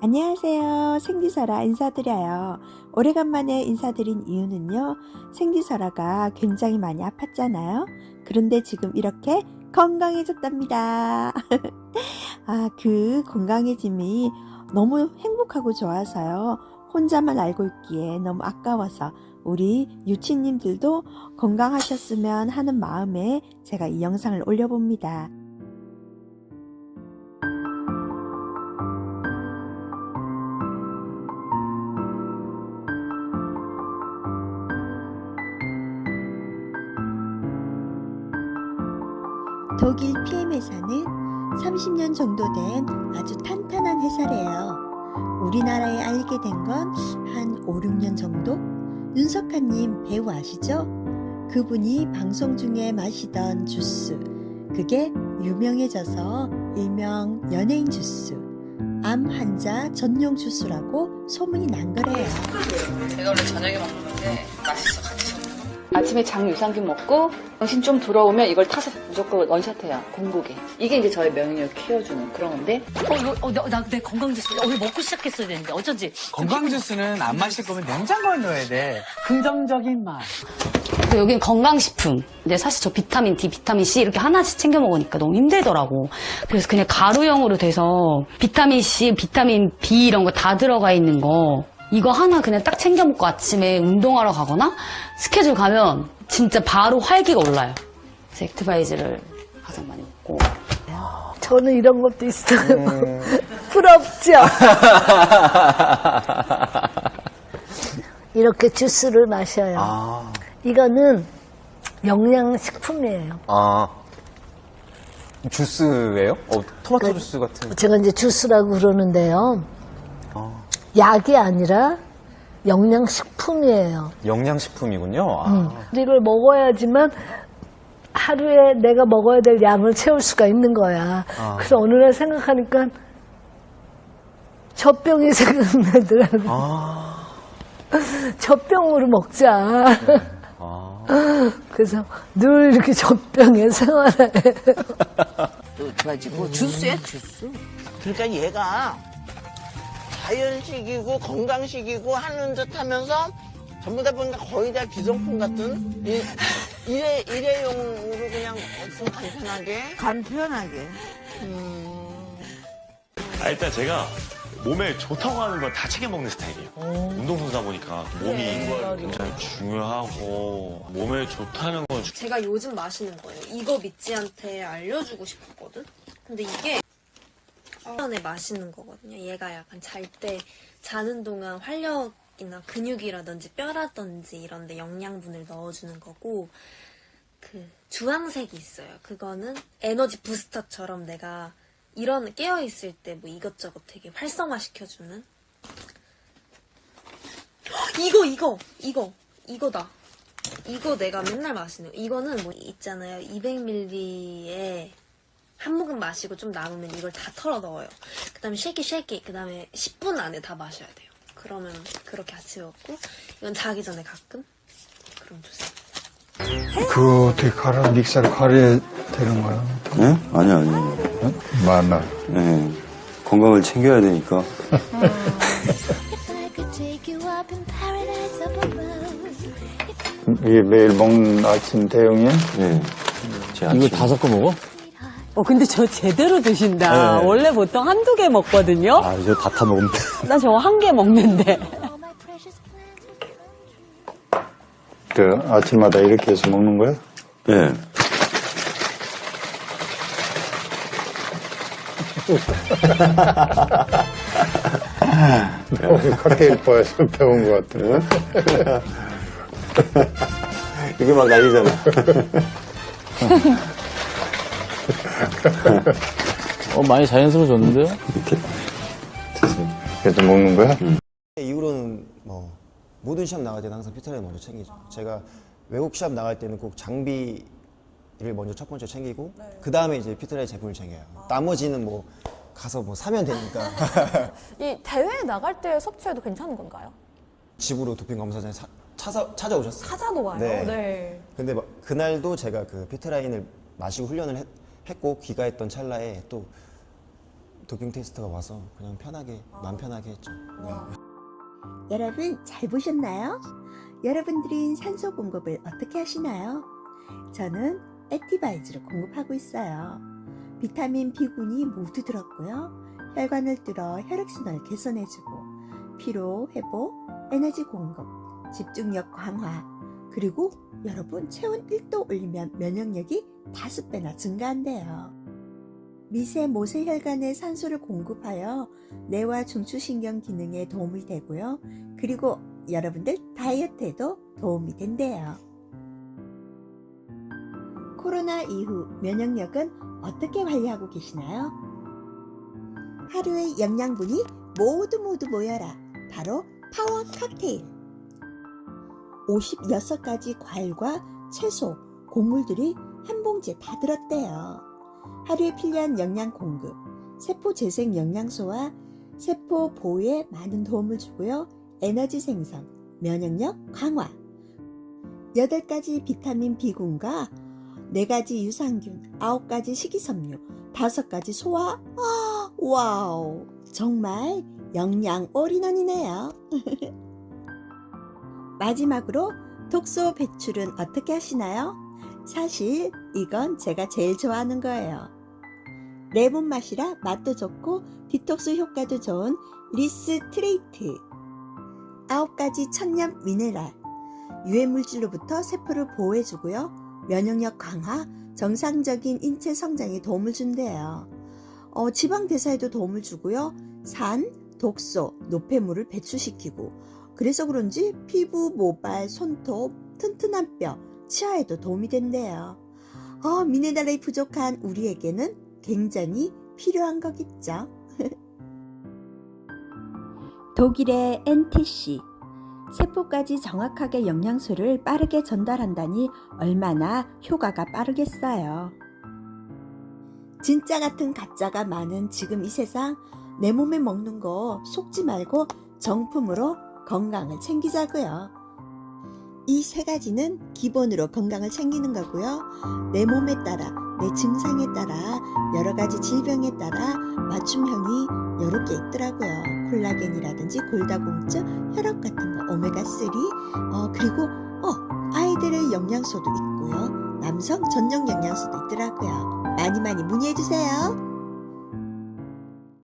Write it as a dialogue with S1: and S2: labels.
S1: 안녕하세요. 생디설아 인사드려요. 오래간만에 인사드린 이유는요. 생디설아가 굉장히 많이 아팠잖아요. 그런데 지금 이렇게 건강해졌답니다. 아, 그 건강해짐이 너무 행복하고 좋아서요. 혼자만 알고 있기에 너무 아까워서 우리 유치님들도 건강하셨으면 하는 마음에 제가 이 영상을 올려봅니다. 독일 PM 회사는 30년 정도 된 아주 탄탄한 회사래요. 우리나라에 알게 된 건 한 5, 6년 정도? 윤석하님 배우 아시죠? 그분이 방송 중에 마시던 주스. 그게 유명해져서 일명 연예인 주스. 암 환자 전용 주스라고 소문이 난 거래요.
S2: 제가 원래 저녁에 먹는 건데 맛있어 같이. 아침에 장 유산균 먹고 정신 좀 들어오면 이걸 타서 무조건 원샷해요 공복에 이게 이제 저의 면역력 키워주는 그런 건데
S3: 어, 이거, 어, 나, 나, 내 건강 지수 오늘 먹고 시작했어야 되는데 어쩐지.
S4: 건강 주스는 안 마실 거면 냉장고에 넣어야 돼. 긍정적인 맛.
S3: 여기는 건강식품. 근데 사실 저 비타민 D, 비타민 C 이렇게 하나씩 챙겨 먹으니까 너무 힘들더라고. 그래서 그냥 가루형으로 돼서 비타민 C, 비타민 B 이런 거 다 들어가 있는 거. 이거 하나 그냥 딱 챙겨 먹고 아침에 운동하러 가거나 스케줄 가면 진짜 바로 활기가 올라요. 그래서 액티바이즈를 가장 많이 먹고.
S5: 저는 이런 것도 있어요. 부럽죠? 이렇게 주스를 마셔요.
S6: 아,
S5: 이거는 영양식품이에요.
S6: 아. 주스예요? 어, 토마토 주스 같은.
S5: 제가 이제 주스라고 그러는데요.
S6: 아,
S5: 약이 아니라 영양식품이에요.
S6: 영양식품이군요. 아,
S5: 음. 이걸 먹어야지만 하루에 내가 먹어야 될 양을 채울 수가 있는 거야.
S6: 아.
S5: 그래서 어느 날 생각하니까 젖병이 생각나더라고.
S6: 아,
S5: 젖병으로 먹자.
S6: 아.
S5: 그래서 늘 이렇게 젖병에 생활해.
S7: 또 좋아지고 주스야 주스. 그러니까 얘가 자연식이고 건강식이고 하는 듯 하면서 전부 다 보니까 거의 다 기성품 같은 이- 일회 일회용으로 그냥 좀 간편하게 간편하게.
S8: 아, 일단 제가 몸에 좋다고 하는 건 다 챙겨 먹는 스타일이에요. 운동선수다 보니까 몸이 굉장히 중요하고 몸에 좋다는 건
S9: 제가 요즘 마시는 거예요. 이거 미찌한테 알려주고 싶었거든. 근데 이게 전에 마시는 거거든요. 얘가 약간 잘 때 자는 동안 활력이나 근육이라든지 뼈라든지 이런 데 영양분을 넣어주는 거고 그 주황색이 있어요. 그거는 에너지 부스터처럼 내가 이런 깨어 있을 때 뭐 이것저것 되게 활성화 시켜주는 이거 이거 이거 이거다. 이거 내가 맨날 마시는 거. 이거는 뭐 있잖아요. 200ml에 한 모금 마시고 좀 남으면 이걸 다 털어 넣어요. 그 다음에 쉐이키 쉐이키. 그 다음에 10분 안에 다 마셔야 돼요. 그러면 그렇게 아침에 먹고 이건 자기 전에 가끔 그럼 좋습니다.
S10: 그거 어떻게 갈아, 믹서를 갈아야 되는 거야?
S11: 네? 아니요, 아니요.
S10: 마늘.
S11: 네. 건강을 챙겨야 되니까.
S10: 이게 매일 먹는 아침 대용이야?
S11: 네. 제 이거 다 섞어 먹어?
S12: 어, 근데 저 제대로 드신다.
S11: 네.
S12: 원래 보통 한두 개 먹거든요.
S11: 아, 이제 다 타 먹으면 돼.
S12: 난 저거 한 개 먹는데.
S10: 그 아침마다 이렇게 해서 먹는 거야?
S11: 네.
S10: 어, 칵테일 바에서 배운 것 같아.
S11: 이게 막 난리잖아.
S4: 어, 많이 자연스러워졌는데요?
S11: 이렇게.
S10: 그래서 먹는 거야?
S13: 이후로는 뭐 모든 시합 나갈 때는 항상 피터라인 먼저 챙기죠. 제가 외국 시합 나갈 때는 꼭 장비를 먼저 첫 번째 챙기고 그 다음에 이제 피터라인 제품을 챙겨요. 나머지는 뭐 가서 뭐 사면 되니까
S9: 이 대회 나갈 때 섭취해도 괜찮은 건가요?
S13: 집으로 도핑 검사장에 사- 찾아 찾아오셨어요.
S9: 찾아놓아요.
S13: 네.
S9: 네.
S13: 근데 막 그날도 제가 그 피트라인을 마시고 훈련을 했, 고 귀가했던 찰나에 또 도핑 테스트가 와서 그냥 편하게 마음 편하게 했죠. 네.
S1: 여러분 잘 보셨나요? 여러분들은 산소 공급을 어떻게 하시나요? 저는 액티바이즈를 공급하고 있어요. 비타민 B군이 모두 들었고요. 혈관을 뚫어 혈액순환을 개선해주고 피로 회복, 에너지 공급, 집중력 강화, 그리고 여러분 체온 1도 올리면 면역력이 5배나 증가한대요. 미세 모세 혈관에 산소를 공급하여 뇌와 중추신경 기능에 도움이 되고요. 그리고 여러분들 다이어트에도 도움이 된대요. 코로나 이후 면역력은 어떻게 관리하고 계시나요? 하루의 영양분이 모두 모두 모여라. 바로 파워 칵테일. 56가지 과일과 채소, 곡물들이 한 봉지에 다 들었대요. 하루에 필요한 영양 공급, 세포 재생 영양소와 세포 보호에 많은 도움을 주고요. 에너지 생성, 면역력 강화, 8가지 비타민 B군과 4가지 유산균, 9가지 식이섬유, 5가지 소화, 아, 와우! 정말 영양 올인원이네요. 마지막으로 독소 배출은 어떻게 하시나요? 사실 이건 제가 제일 좋아하는 거예요. 레몬 맛이라 맛도 좋고 디톡스 효과도 좋은 리스트레이트. 아홉 가지 천연 미네랄. 유해 물질로부터 세포를 보호해주고요. 면역력 강화, 정상적인 인체 성장에 도움을 준대요. 어, 지방 대사에도 도움을 주고요. 산, 독소, 노폐물을 배출시키고 그래서 그런지 피부, 모발, 손톱, 튼튼한 뼈, 치아에도 도움이 된대요. 어, 미네랄이 부족한 우리에게는 굉장히 필요한 거겠죠. 독일의 NTC 세포까지 정확하게 영양소를 빠르게 전달한다니 얼마나 효과가 빠르겠어요. 진짜 같은 가짜가 많은 지금 이 세상 내 몸에 먹는 거 속지 말고 정품으로 건강을 챙기자고요. 이 세 가지는 기본으로 건강을 챙기는 거고요. 내 몸에 따라, 내 증상에 따라, 여러 가지 질병에 따라 맞춤형이 여러 개 있더라고요. 콜라겐이라든지 골다공증, 혈압 같은 거, 오메가3, 어, 그리고, 어, 아이들의 영양소도 있고요. 남성 전용 영양소도 있더라고요. 많이 많이 문의해 주세요.